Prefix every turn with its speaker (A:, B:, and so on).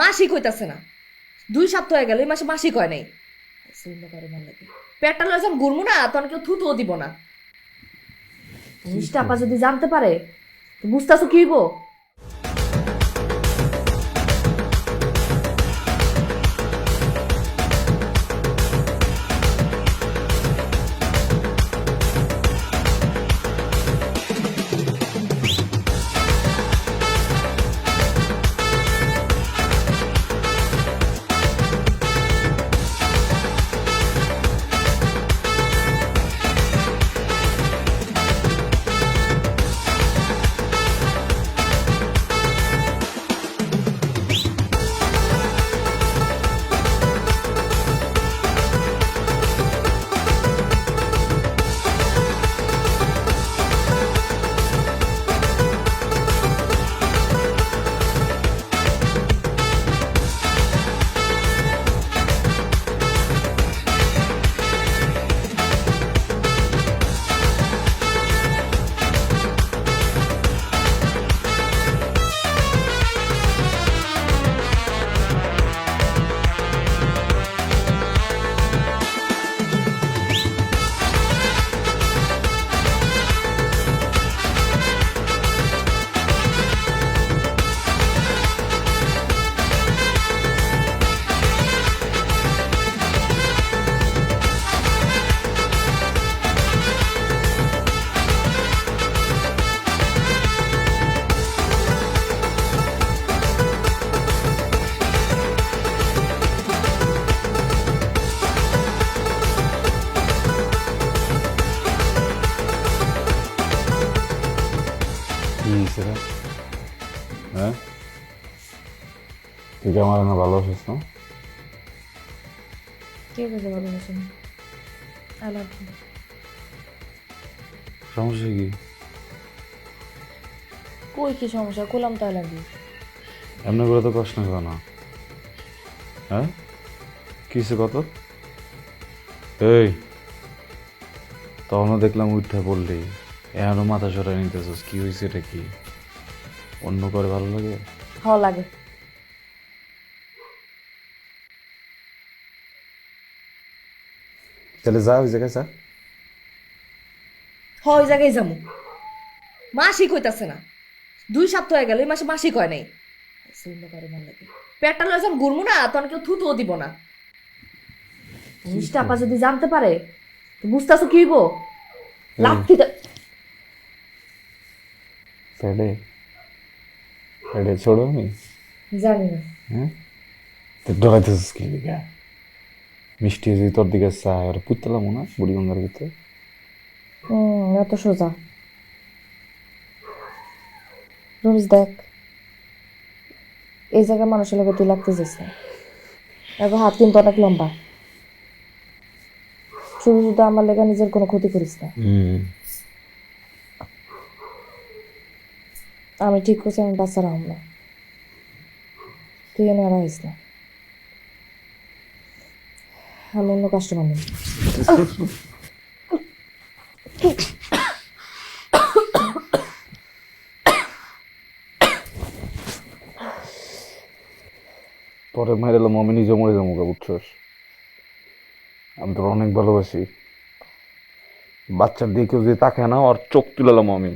A: মাসিক হইতাছে না। দুই সপ্তাহ হয়ে গেল এই মাসে মাসিক হয় নাই। সিলিন্ডার করে ভালো লাগে পেটটা লয়ে যখন ঘুরবো না তখন কেউ থুতুও দিব না। জিনিসটা আপা যদি জানতে পারে বুঝতেছো কি হইব?
B: কি হ্যাঁ? তুই কি আমার না ভালোবাসিস না?
A: কে বুঝতে পারব আই লাভ ইউ
B: সমস্যা কি?
A: কই কি সমস্যা? করলাম তো আই লাভ ইউ
B: এমনি করে তো প্রশ্ন করো না। হ্যাঁ? কিসে কত? এই তখনও দেখলাম উঠে পড়লি এখনও মাথা সরাই নিতেছিস কি হয়েছে এটা কি? অন্য করে ভালো লাগে?
A: হ লাগে।
B: তাহলে যা ওই জায়গায় যা।
A: হ ওই জায়গায় যাব। মাসিক হইতাছে না। দুই সপ্তাহ হয়ে গেল এই মাসে মাসিক হয় নাই। শূন্য করে ভালো লাগে। পেটটা লয়ে যখন ঘুরবো না তখন কেউ থুতুও দিব না। জিনিসটা আপা যদি জানতে পারে তো বুঝতেছো কি হইব? লাথি দে-
B: পেটে আমি
A: জানি না
B: হ্যাঁ? তো ডরাইতেছিস কি মিষ্টি যদি তোর দিকে চায় আর পুতলাম না বুড়িগঙ্গার ভিতরে?
A: এত সোজা। রমিজ দেখ। এই জায়গায় মানুষের লোক তুই লাগতে যাস না। দেখো হাত কিন্তু অনেক লম্বা। শুধু শুধু আমার লেগে নিজের কোনো ক্ষতি করিস না। আমি ঠিক করছি আমি বাচ্চা রাখব না। তুই এনে আর আইস না। আমি অন্য কাস্টমার নেই
B: পরে মায়ের এলাম আমি নিজে মরে যাব গা, বুঝছস? আমি তোর অনেক ভালোবাসি। বাচ্চার দিকে যদি তাকায় না আর চোখ তুলালাম আমি।